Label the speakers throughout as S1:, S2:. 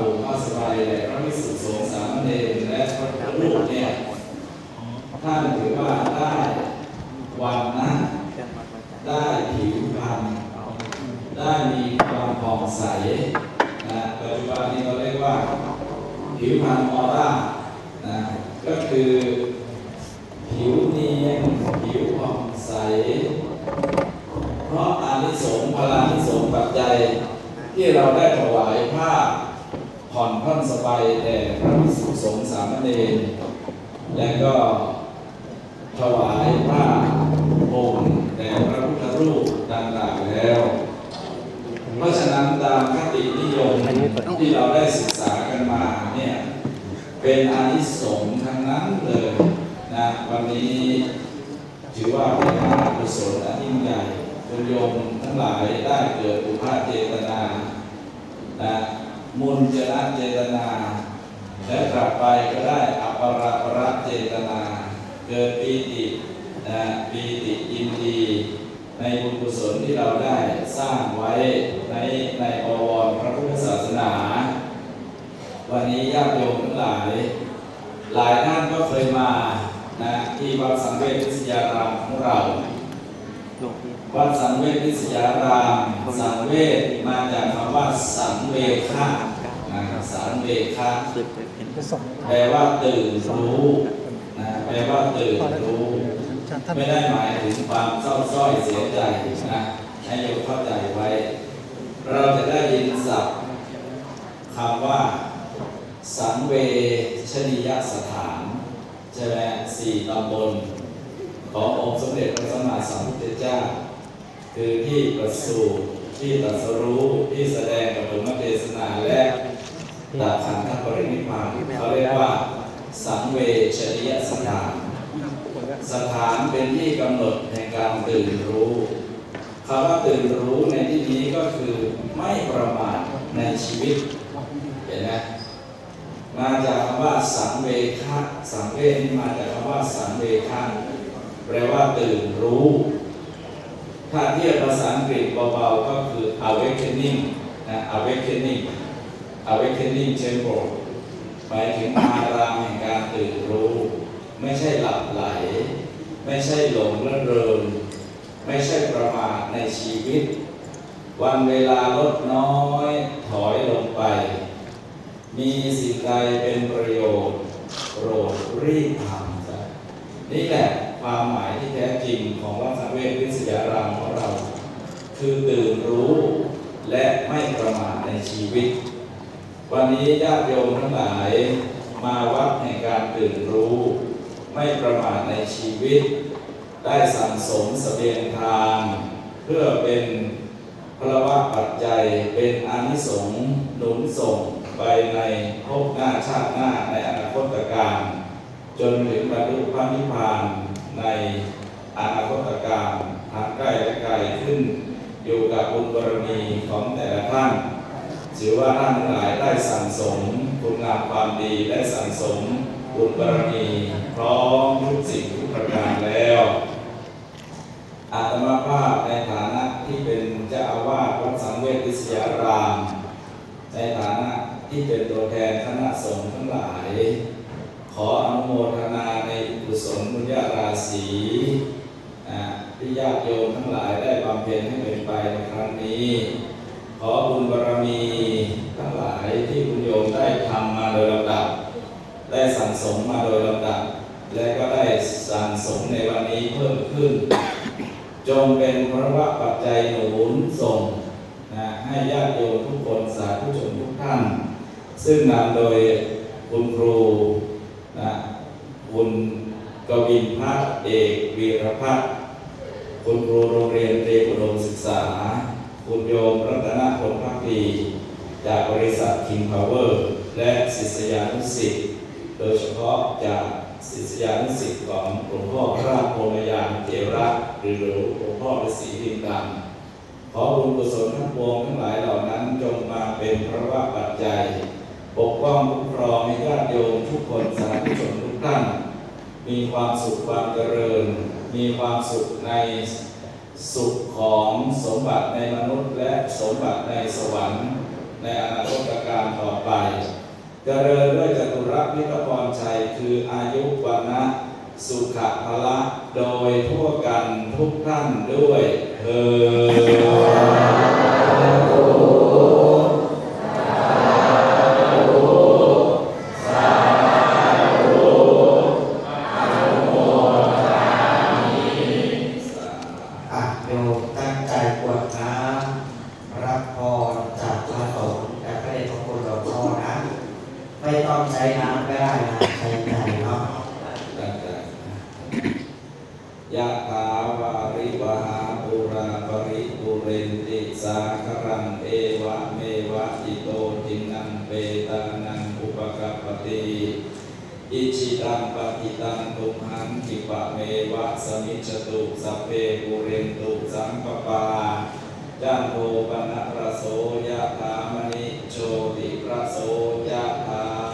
S1: วรผ้ามผ้าสบายแด่พระภิกษุสงฆ์สามเณรและพระรูปเนี่ยท่านถือว่าได้วันนะได้ผิวพรรณได้มีความผ่องใสนะปัจจุบันนี้เราเรียกว่าผิวพรรณออร่านะก็คือผิวเนียนผิวผ่องใส เพราะอานิสงส์พลานิสงส์ปัจจัยที่เราได้ถวายผ้า ผ่อนผ่อนสบายแด่พระภิกษุสงฆ์สามเณรและก็ถวายผ้าห่มแด่พระพุทธรูปดังกล่าวแล้ว เพราะฉะนั้นตามคตินิยมที่เราได้ศึกษากันมาเนี่ยเป็นอานิสงส์ทั้งนั้นเลยนะวันนี้ถือว่าเป็นมหากุศลอันยิ่งใหญ่คุณโยมทั้งหลายได้เกิดอุปาเจตนานะ มุนเจนะเจตนา และกลับไปก็ได้อัปราประเจตนา เกิดปีตินะปีติยินดี ในบุญกุศลที่เราได้สร้างไว้ในในอวรพระพุทธศาสนา วันนี้ญาติโยมทั้งหลาย หลายท่านก็เคยมานะที่วัดสังเวชวิทยารามของเรา วัดสังเวชวิทยารามสังเวชมาจากคำว่าสังเวคานะสังเวคาแปลว่าตื่นรู้นะแปลว่าตื่นรู้ไม่ได้หมายถึงความเศร้าส้อยเสียใจนะให้โยมเข้าใจไว้ เราจะได้ยินศัพท์คำว่า สังเวชนียสถานใช่ไหมสี่ตำบลขององค์สมเด็จพระสัมมาสัมพุทธเจ้า คือที่ประสูติที่ตรัสรู้ที่แสดงกับธรรมเทศนาและตาขันธปรินิพพานเขาเรียกว่า สังเวชนียสถาน สถานเป็นที่กำหนดในการตื่นรู้คำว่าตื่นรู้ในที่นี้ก็คือไม่ประมาทในชีวิต เห็นไหมมาจากคำว่าสังเวคะสังเวชนี่มาจากคำว่าสังเวคะแปลว่าตื่นรู้ ถ้าเทียบภาษาอังกฤษเบาๆก็คือ awakening นะ awakening awakening temple หมายถึงอารามแห่งการตื่นรู้ ไม่ใช่หลับไหล ไม่ใช่หลงระเริงไม่ใช่ประมาทในชีวิต วันเวลาลดน้อยถอยลงไป มีสิ่งใดเป็นประโยชน์โปรดรีบทำซะนี่แหละความหมายที่แท้จริงของวัดสังเวชวิทยารามของเรา คือตื่นรู้และไม่ประมาทในชีวิต วันนี้ญาติโยมทั้งหลาย มาวัดแห่งการตื่นรู้ ไม่ประมาทในชีวิต ได้สั่งสมเสบียงทาน เพื่อเป็นพระวะปัจจัยเป็นอนิสงส์หนุนส่งไปในภพหน้าชาติหน้าในอนาคตการ จนถึงบรรลุพระนิพพานในอนาคตการทางใกล้และไกลขึ้น อยู่กับบุญบารมีของแต่ละท่านถือว่าท่านทั้งหลายได้สั่งสมคุณงามความดีได้สั่งสมบุญบารมีพร้อมทุกสิ่งทุกประการแล้วอาตมาภาพในฐานะที่เป็นเจ้าอาวาสวัดสังเวชวิทยาราม ในฐานะที่เป็นตัวแทนคณะสงฆ์ทั้งหลาย ขออนุโมทนาในกุศลบุญญาราศี ที่ญาติโยมทั้งหลายได้บำเพ็ญให้เป็นไปในครั้งนี้ ขอบุญบารมีทั้งหลายที่คุณโยมได้ทำมาโดยลำดับ ได้สั่งสมมาโดยลำดับ และก็ได้สั่งสมในวันนี้เพิ่มขึ้น จงเป็นพระวะปัจจัยหนุนส่งนะให้ญาติโยมทุกคนสาธุชนทุกท่าน ซึ่งนำโดยคุณครูนะคุณกวินพัฒน์เอกวีรพัฒน์ คุณครูโรงเรียนเตรียมอุดมศึกษา คุณโยมรัตนพลพักดีจากบริษัท King Power และศิษยานุศิษย์โดยเฉพาะจากศิษยานุศิษย์ของหลวงพ่อพระพรหมยานเจระหรือหลวงพ่อฤาษีลิงดำขอบุญกุศลทั้งปวงทั้งหลายเหล่านั้นจงมาเป็นพระวะปัจจัยปกป้องคุ้มครองให้ญาติโยมทุกคนสาธุชนทุกท่าน
S2: มีความสุขความเจริญ มีความสุขในสุขของสมบัติในมนุษย์ และสมบัติในสวรรค์ ในอนาคตการต่อไป เจริญด้วยจตุรพิทพรชัยคืออายุวันะสุขภละโดยทั่วกันทุกท่านด้วย
S3: ไม่ต้องใช้น้ำก็ได้นะใช้ใจเนาะ
S2: ยะถาวาริวหาปุราปริปุเรนติสาครังเอวะเมวะอิโตจินังเปตานังอุปกัปติอิชิตังปฏิตังตุมหังกิปะเมวะสมิจตุสเปปุเรนตุสังปปา ยะโภปนะระโสยะถามณิโชติระโสยะถา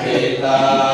S2: Sita.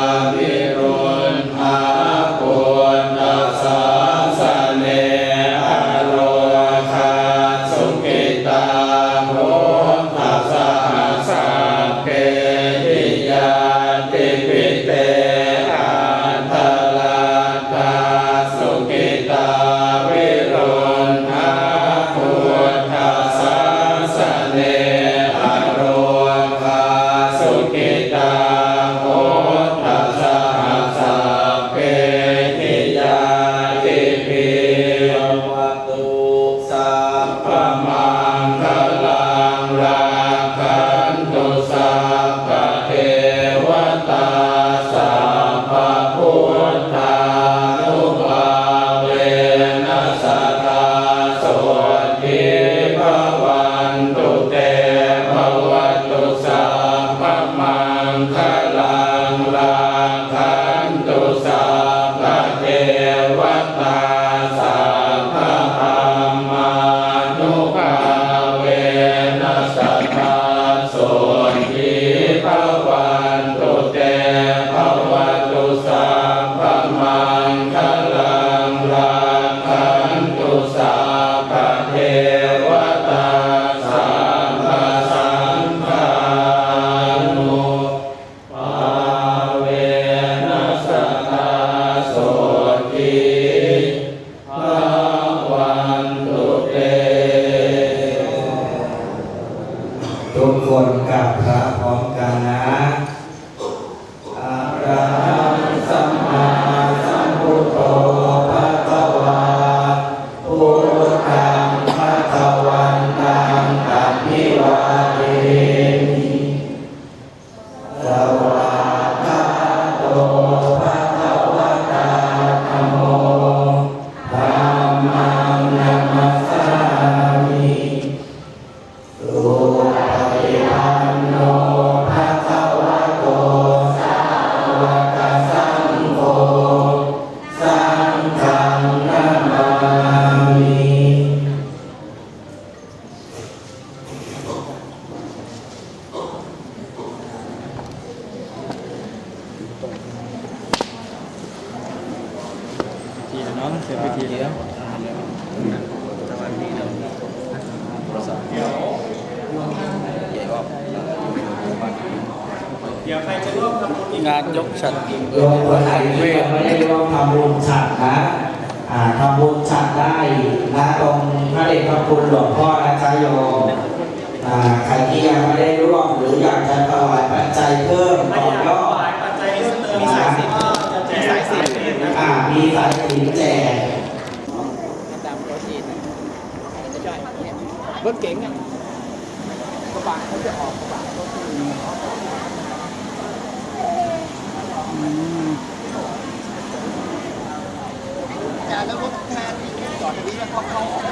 S2: เสร็จพิธี
S4: แล้วงานยกฉัน
S3: โยอคนไทยเวไม่ได้ร่วมทำบุญฉันนะทำบุญฉันได้นะตรงพระเดชพระคุณหลวงพ่ออาจ๊ะโยอมใครที่ยังไม่ได้ร่วมหรืออยากจะถวายปัจจัยเพิ่มต่อยอด
S4: มีสายสินมีสายสิน
S3: แจก
S4: รถเก๋งอะกระบะเขาจะออกกระบะรถจีนแต่แล้วรถแทนที่จอดตรงนี้แล้วเขาเข้าออก